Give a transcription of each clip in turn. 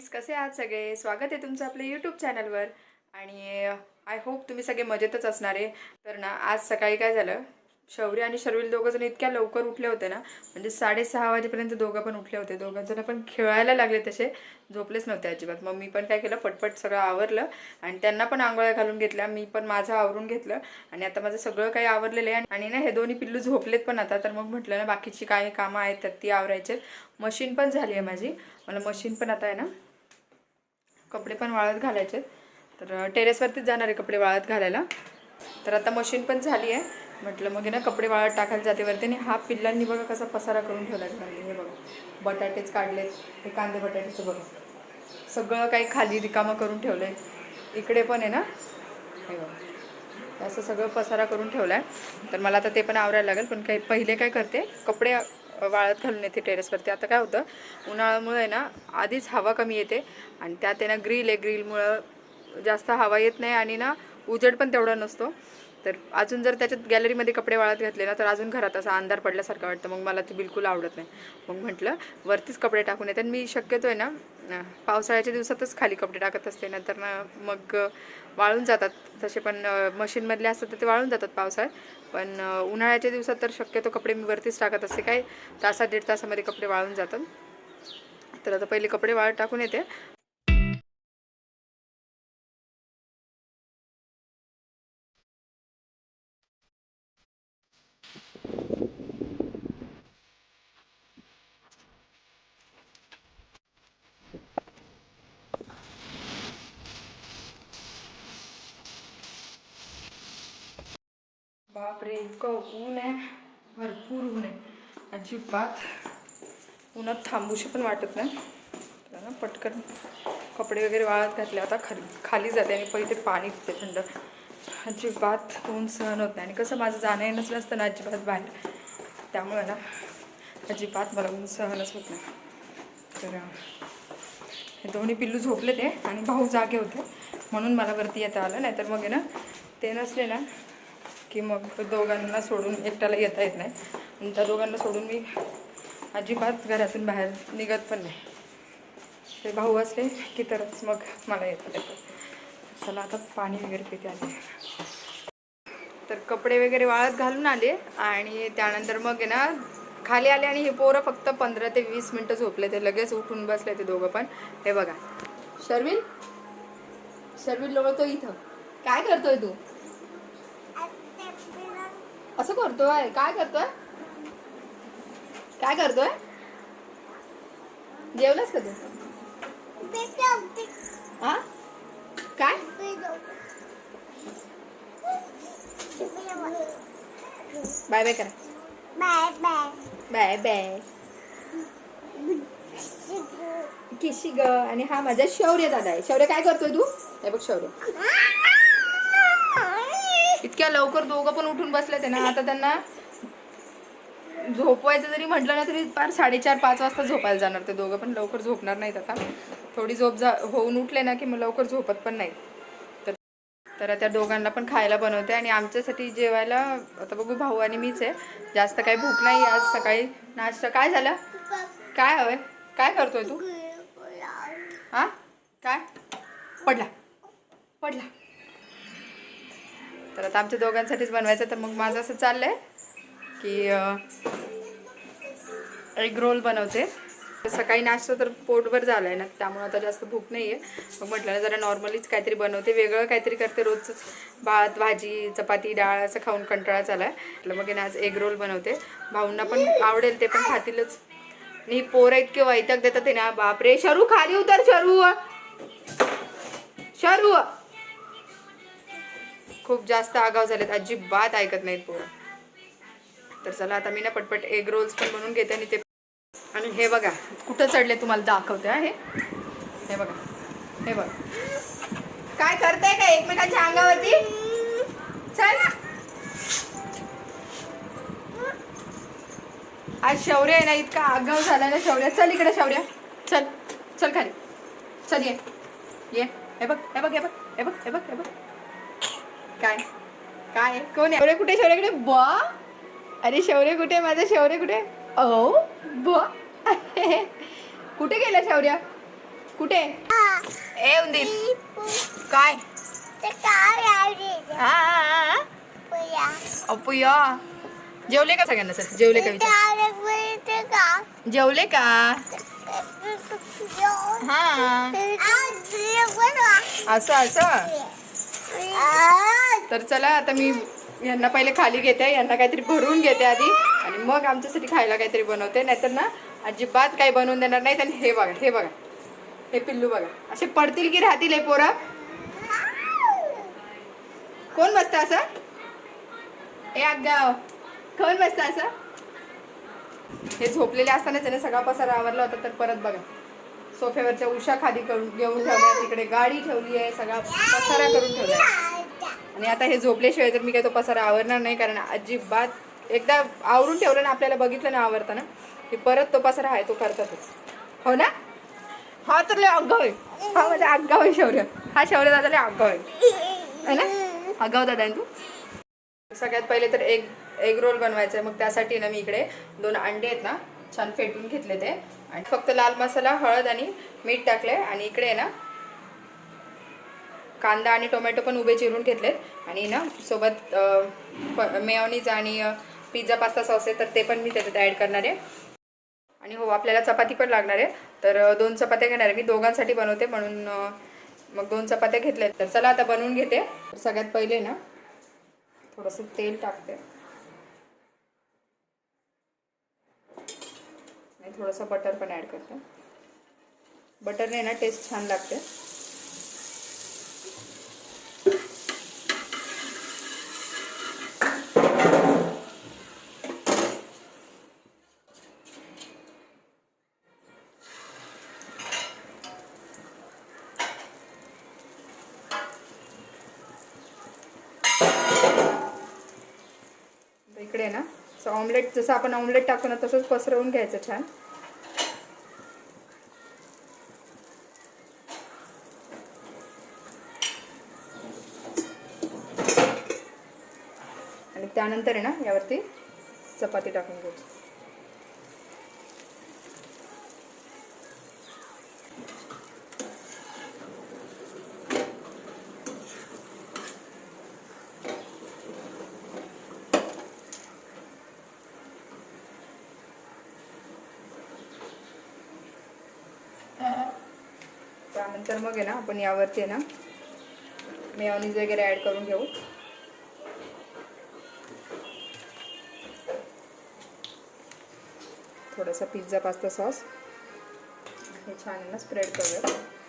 Friends कसे आहात सगळे? स्वागत आहे तुमचं आपल्या यूट्यूब चॅनलवर आणि आय होप तुम्ही सगळे मजेतच असणार आहे. तर ना आज सकाळी काय झालं? शौर्य आणि शर्विल दोघं जण इतक्या लवकर उठले होते ना म्हणजे साडेसहा वाजेपर्यंत दोघं पण उठले होते. दोघं जण पण खेळायला लागले तसे झोपलेच नव्हते अजिबात. मग मी पण काय केलं पटपट सगळं आवरलं आणि त्यांना पण आंघोळ्या घालून घेतल्या. मी पण माझं आवरून घेतलं आणि आता माझं सगळं काही आवरलेलं आहे. आणि ना हे दोन्ही पिल्लू झोपलेत पण आता. तर मग म्हटलं ना बाकीची काही कामं आहेत त्यात ती आवरायचे. मशीन पण झाली आहे माझी. मला मशीन पण आता आहे ना कपडे पण वाळत घालायचे तर टेरेसवरतीच जाणार आहे कपडे वाळत घालायला. तर आता मशीन पण झाली आहे. म्हटलं मग ना कपडे वाळत टाकायला जाते वरती. आणि हा पिल्लांनी बघा कसा पसारा करून ठेवला आहे हे बघा. बटाटेच काढलेत. हे कांदे बटाट्याचं बघा. सगळं काही खाली रिकामं करून ठेवलं आहे इकडे पण आहे ना. हे बघा. असं सगळं पसारा करून ठेवला आहे तर मला आता ते पण आवरायला लागेल. पण काही पहिले काय करते? कपडे वाळत घालून येते टेरेसवरती. आता काय होतं उन्हाळ्यामुळे ना आधीच हवा कमी येते आणि त्यात आहे ना ग्रिल आहे. ग्रिलमुळं जास्त हवा येत नाही आणि ना उजेड पण तेवढा नसतो. तर अजून जर त्याच्यात गॅलरीमध्ये कपडे वाळत घातले ना तर अजून घरात असा अंधार पडल्यासारखं वाटतं. मग मला ते बिलकुल आवडत नाही. मग म्हटलं वरतीच कपडे टाकून येते. आणि मी शक्यतो आहे ना पावसाळ्याच्या दिवसातच खाली कपडे टाकत असते. नंतर ना मग वाळून जातात. तसे पण मशीनमधले असतात तर ते वाळून जातात पावसाळ्यात. पण उन्हाळ्याच्या दिवसात तर शक्यतो कपडे मी वरतीच टाकत असते. काय तासात दीड तासामध्ये कपडे वाळून जातात. तर आता पहिले कपडे वाळत टाकून येते. बापरे इतकं ऊन आहे. भरपूर ऊन आहे. अजिबात उन्हात थांबूशी पण वाटत नाही. तर ना पटकन कपडे वगैरे वाळत घातले. आता खाली खाली जाते आणि पहिले पाणी पिते थंड. अजिबात ऊन सहन होत नाही. आणि कसं माझं जाणं येणसलं असतं ना अजिबात बाहेर. त्यामुळे ना अजिबात मला ऊन सहनच होत नाही. तर हे दोन्ही पिल्लू झोपले ते आणि भाऊ जागे होते. म्हणून मला वरती येता आलं. नाही तर मग आहे ना ते नसले ना की मग दोघांना सोडून एकट्याला येता येत नाही. आणि त्या दोघांना सोडून मी अजिबात घरातून बाहेर निघत पण नाही. ते भाऊ असले की तरच मग मला येतं येतं. चला आता पाणी वगैरे पिते आले तर कपडे वगैरे वाळत घालून आले आणि त्यानंतर मग आहे ना खाली आले आणि हे पोरं फक्त पंधरा ते वीस मिनटं झोपले ते. लगेच उठून बसले ते दोघं पण. हे बघा. शर्विल? शर्विल लोळतो इथं. काय करतोय तू? असं करतोय. काय करतोय? काय करतोय? जेवलास का तू? हा? काय? बाय बाय करा. Bye bye. किशी ग? आणि हा माझा शौर्य दादा आहे. शौर्य काय करतोय तू? हे बघ शौर्य. इतक्या लवकर दोघं पण उठून बसले ते ना आता त्यांना झोपवायचं जरी म्हटलं ना तरी फार साडेचार पाच वाजता झोपायला जाणार ते दोघं पण लवकर झोपणार नाहीत आता. थोडी झोप जा होऊन उठले ना की मग लवकर झोपत पण नाहीत. तर तर त्या दोघांना पण खायला बनवते आणि आमच्यासाठी जेवायला आता बघू भाऊ आणि मीच आहे. जास्त काही भूक नाही आज सकाळी. नाश्ता काय झालं? काय हवंय? काय करतोय तू? हा? काय? पडला. पडला. तर आता आमच्या दोघांसाठीच बनवायचं तर मग माझं असं चाललं आहे की एग रोल बनवते. सकाळी नाश्ता तर पोटभर झाला आहे ना त्यामुळे आता जास्त भूक नाही आहे मग म्हटलं ना जरा नॉर्मलीच काहीतरी बनवते. वेगळं काहीतरी करते रोजच भात भाजी चपाती डाळ असं खाऊन कंटाळा चालाय. आहे म्हटलं मग ना आज एग रोल बनवते. भाऊंना पण आवडेल ते पण खातीलच. आणि पोर पोरं इतके वैताग देतात ते ना बापरे! शरू खाली उतर शरू. शरू. खूप जास्त आगाव झालेत. अजिबात ऐकत नाहीत पोरं. तर चला आता मी ना पटपट एग रोल्स पण बनवून घेते आणि ते आणि हे बघा कुठं चढले तुम्हाला दाखवते हा हे? हे बघा हे बघा. काय करताय का एकमेकांच्या अंगावरती? चल ना. आज शौर्य आहे ना इतका आगाव झाला ना शौर्य. चल इकडे शौर्य. चल चल खाली. चल ये. ये. हे बघ हे बघ हे बघ हे बघ हे बघ हे बघ. काय? काय? कोण शौर्य कुठे? शौर्यकडे बा अरे शौर्य कुठे? माझं शौर्य कुठे? अहो ब कुठे गेला शौर्य? कुठे? ए उंदीर. काय. अपुया. जेवले का सगळ्यांना सर? जेवले का विचार? जेवले का? हा. असं असं. तर चला आता मी यांना पहिले खाली घेते यांना काहीतरी भरून घेते आधी. आणि मग आमच्यासाठी खायला काहीतरी बनवते. नाहीतर ना अजिबात काही बनवून देणार नाही आणि हे बघा हे बघा. हे पिल्लू बघा. असे पडतील की राहतील हे पोरं? कोण बसतं असं? ए अगाव कोण बसतं असं? हे झोपलेले असताना त्याने सगळा पसारा आवरला होता तर परत बघा. सोफ्यावरच्या उषा खाली करून घेऊन ठेवल्या तिकडे गाडी ठेवली आहे सगळा पसारा करून ठेवला आहे. आणि आता हे झोपल्याशिवाय तर मी काय तो पसारा आवरणार नाही कारण अजिबात एकदा आवरून ठेवलं ना आपल्याला बघितलं ना आवरताना की परत तो पसारा आहे तो करतातच. हो ना? हा तर लय आगाव आहे. हा माझा आगाव आहे शौर्य. हा शौर्य दादा लय आगाव आहे. है ना? आगाव दादा आहे तू. सगळ्यात पहिले तर एग एग रोल बनवायचं आहे मग त्यासाठी ना मी इकडे दोन अंडे आहेत ना छान फेटून घेतले ते. आणि फक्त लाल मसाला हळद आणि मीठ टाकले आणि इकडे आहे ना कांदा आणि टोमॅटो पण उभे चिरून घेतलेत. आणि ना सोबत मेयोनीज आणि पिझ्झा पास्ता सॉस आहे तर ते पण मी त्याच्यात ॲड करणार आहे. आणि हो आपल्याला चपाती पण लागणार आहे. तर दोन चपात्या घेणार आहे. मी दोघांसाठी बनवते म्हणून मग दोन चपात्या घेतल्या तर चला आता बनवून घेते. सगळ्यात पहिले ना थोडंसं तेल टाकते. आणि थोडंसं बटर पण ॲड करते. बटरने ना टेस्ट छान लागते. इकडे ना असं ऑमलेट जसं आपण ऑमलेट टाकू ना तसंच पसरवून घ्यायचं छान. त्यानंतर आहे ना यावरती चपाती टाकून घेऊ त्यानंतर मग आहे ना आपण यावरती आहे ना मेयोनीज वगैरे ॲड करून घेऊ. थोडासा पिझ्झा पास्ता सॉस हे छान आहे ना स्प्रेड करूया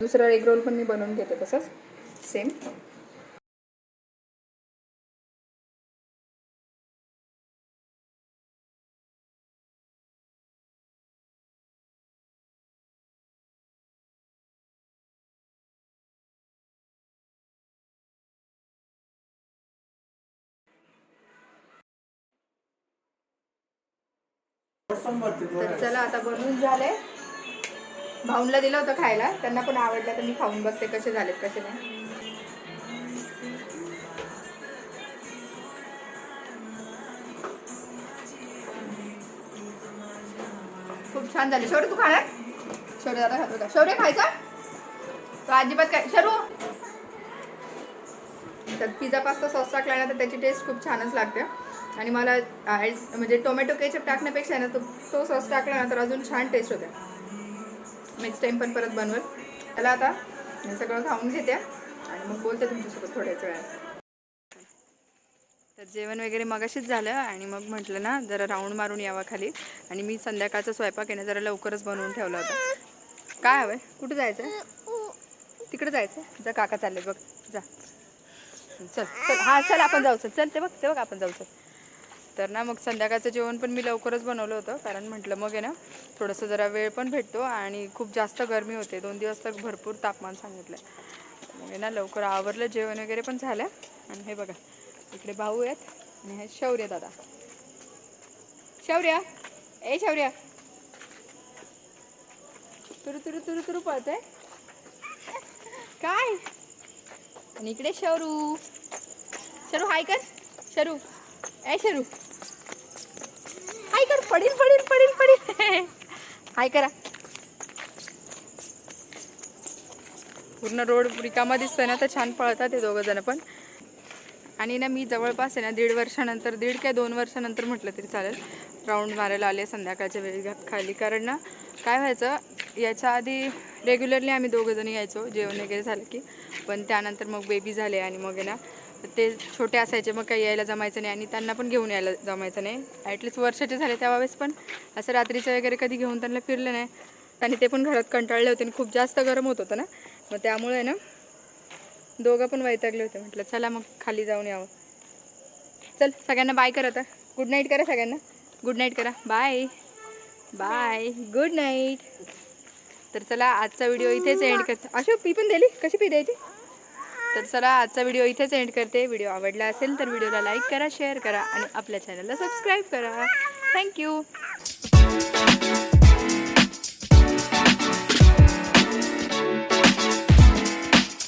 दुसरा एग रोल पण मी बनवून घेते तसंच. सेम तर चला आता बनवून झालंय भाऊनला दिलं होतं खायला. त्यांना पण आवडलं तर मी खाऊन बघते कसे झालेत कसे नाही. खूप छान झाले. शौर्य तू खाणार? शौर्य दादा खातो का? शौर्य खायचा? तो अजिबात काय? शरू तर पिझ्झा पास्ता सॉस टाकला ना तर त्याची टेस्ट खूप छानच लागते. आणि मला म्हणजे टोमॅटो केचप टाकण्यापेक्षा ना तो तो सॉस टाकला ना तर अजून छान टेस्ट होते. नेक्स्ट टाईम पण परत बनवल. त्याला आता हे सगळं खाऊन घेते आणि मग बोलते तुमच्यासोबत थोड्याच वेळात. तर जेवण वगैरे मगाशीच झालं आणि मग म्हटलं ना जरा राऊंड मारून यावा खाली. आणि मी संध्याकाळचा स्वयंपाक येणं जरा लवकरच बनवून ठेवला होता. काय हवंय? कुठं जायचं तिकडे जायचं जा काका चालले बघ. जा. चल चल. हा चल आपण जाऊ चल. चल ते बघ ते बघ आपण जाऊ चल. तर ना मग संध्याकाळचं जेवण पण मी लवकरच बनवलं होतं कारण म्हटलं मग आहे ना थोडंसं जरा वेळ पण भेटतो आणि खूप जास्त गरमी होते. दोन दिवस तर भरपूर तापमान सांगितलं मग आहे ना लवकर आवरलं जेवण वगैरे पण झालं. आणि हे बघा इकडे भाऊ आहेत आणि हे शौर्य दादा. शौर्या! ए शौर्या! तुरु तुरु तुरु तुरु पळतंय? काय? आणि इकडे शरू. शरू हाय कर. शरू. ए शरू. पडील पडील पडील पडील हाय करा. पूर्ण रोड रिकामा दिसतोय ना तर छान पळतात ते दोघं जण पण. आणि ना मी जवळपास आहे ना दीड वर्षानंतर दीड काय दोन वर्षानंतर म्हटलं तरी चालेल. राऊंड मारायला आले संध्याकाळच्या वेळी खाली. कारण ना काय व्हायचं याच्या आधी रेग्युलरली आम्ही दोघं जण यायचो जेवण वगैरे झालं की. पण त्यानंतर मग बेबी झाले आणि मग आहे ते छोटे असायचे मग काही यायला जमायचं नाही आणि त्यांना पण घेऊन यायला जमायचं नाही. ॲटलिस्ट वर्षाचे झाले त्यावेळेस पण. असं रात्रीचं वगैरे कधी घेऊन त्यांना फिरलं नाही. आणि ते पण घरात कंटाळले होते आणि खूप जास्त गरम होत होतं ना. मग त्यामुळे ना दोघं पण वैतागले होते. म्हटलं चला मग खाली जाऊन यावं. चल सगळ्यांना बाय कर आता. गुड नाईट करा सगळ्यांना. गुड नाईट करा. बाय बाय गुड नाईट तर चला आजचा व्हिडिओ इथेच एंड करतो. अशोक पी पण दिली? कशी पी द्यायची? तर चला आजचा व्हिडिओ इथेच एंड करते. व्हिडिओ आवडला असेल तर व्हिडिओला लाईक करा शेअर करा आणि आपल्या चॅनलला सबस्क्राईब करा. थँक्यू